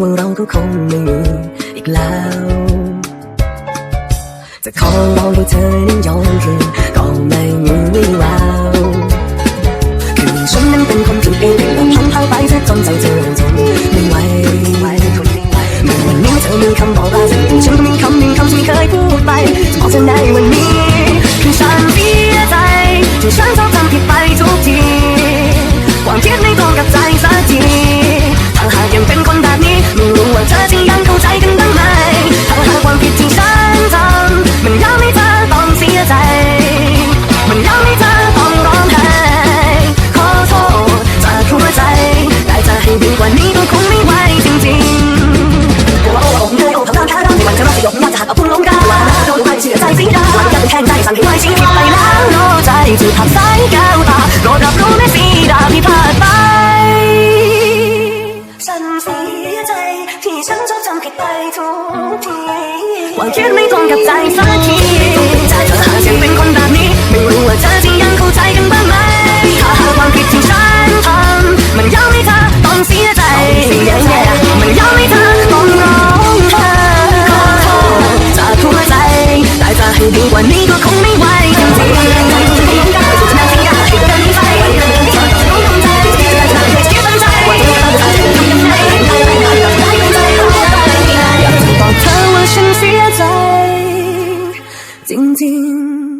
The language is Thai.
ว่าเราก็คงไม่มีอีกแล้ว จะขอลองให้เธอนั้นย้อนคืนก็ไม่มีวี่แววคือฉันนั้นเป็นคนผิดเองที่หลงทางทางไปซะจนใจเธอจนไม่ไหวเมื่อวันนี้เธอมีคำบอกลาสิ่งฉันก็มีคำหนึ่งคำที่เคยพูดไปจะบอกเธอในวันนี้ วันจะเป็นแทงใจสั่งให้ไว้ชีวิตไปแล้วโน้ใจจะทับสายแก้วตาโปรดรับรู้ในสีดาที่พลาดไป ฉันเสียใจที่ฉันชอบทำผิดไปทุกทีความคิดไม่ตรงกับใจสัก 听